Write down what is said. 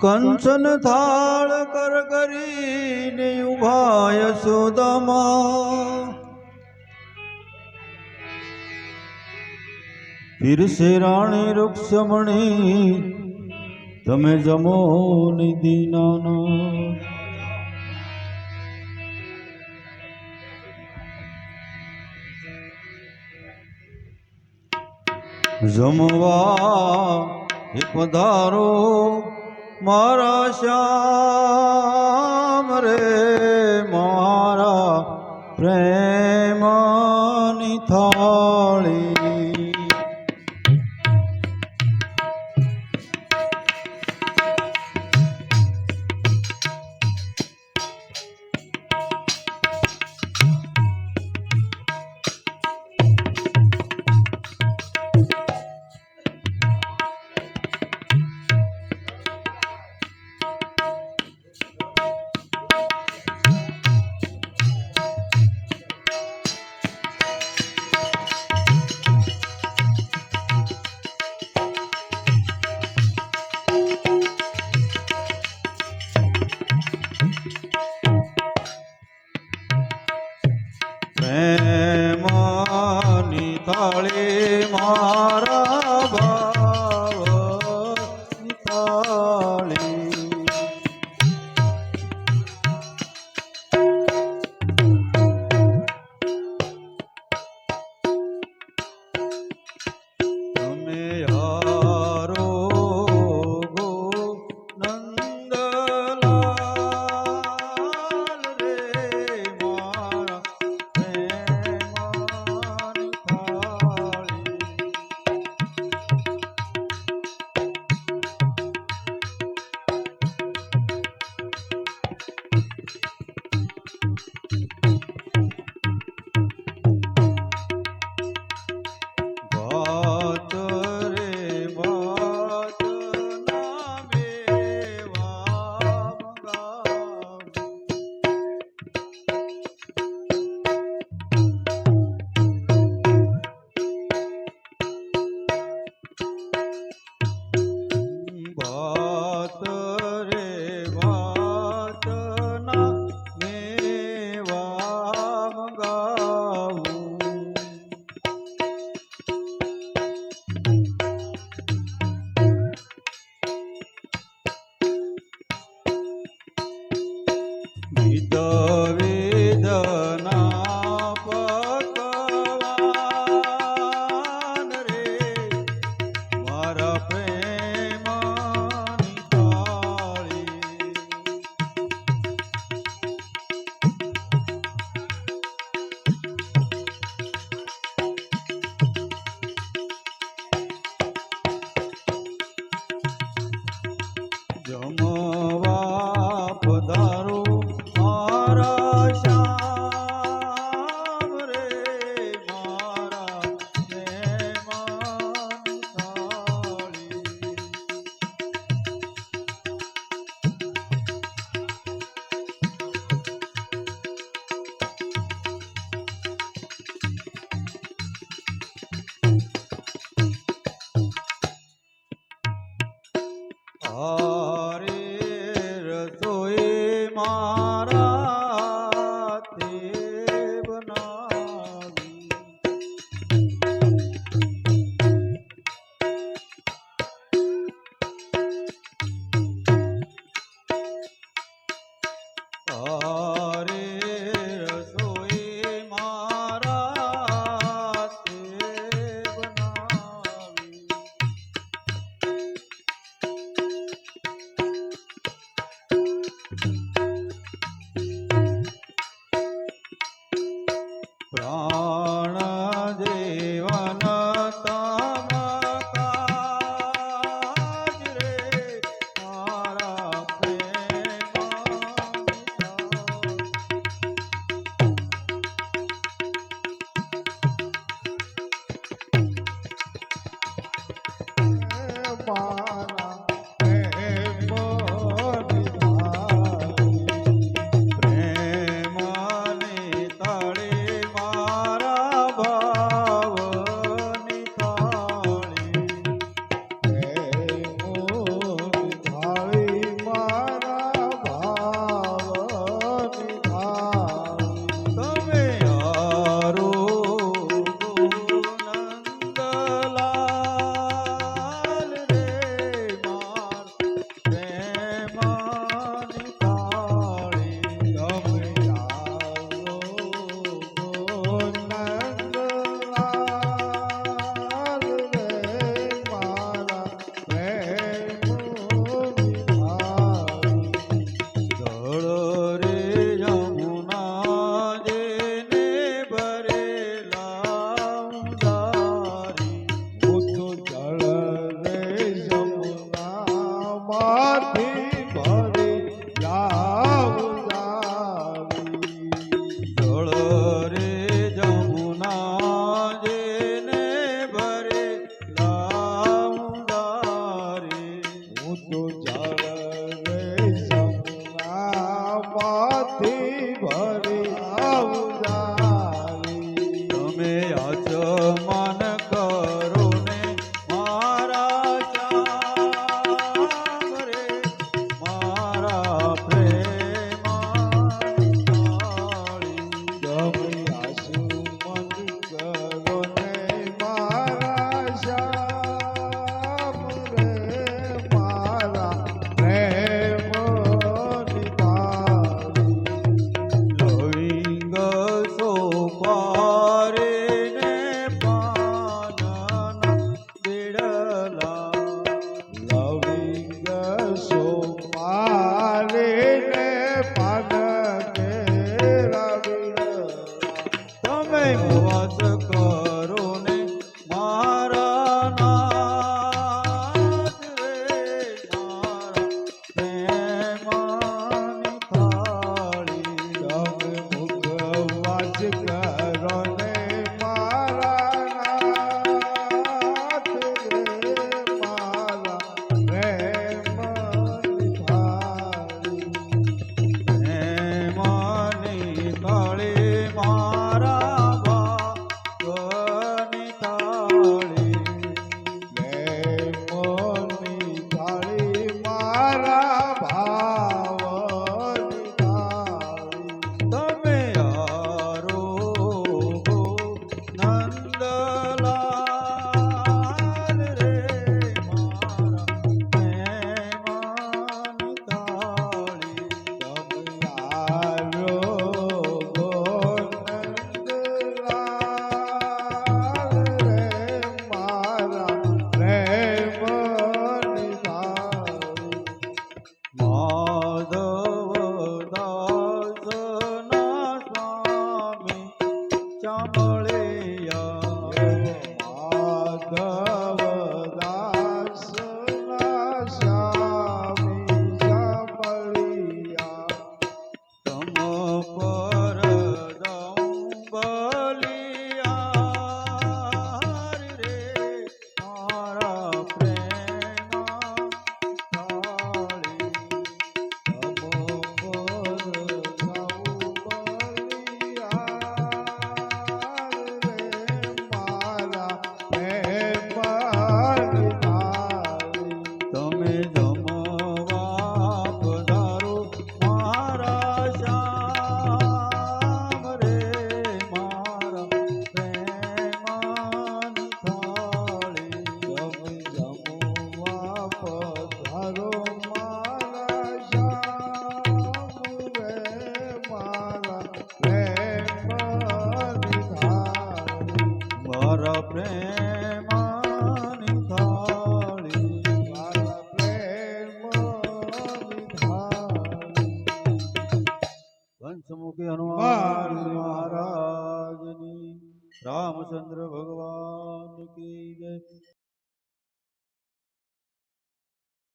કંચન થાળ કર કરીને ઊભા સુદમા. પીરસે રાણી રૂક્ષમણી તમે જમો નિધિનાના જમવા એ પધારો મારા શ્યામ રે મારા પ્રેમની થા ভ্রমণ জীবন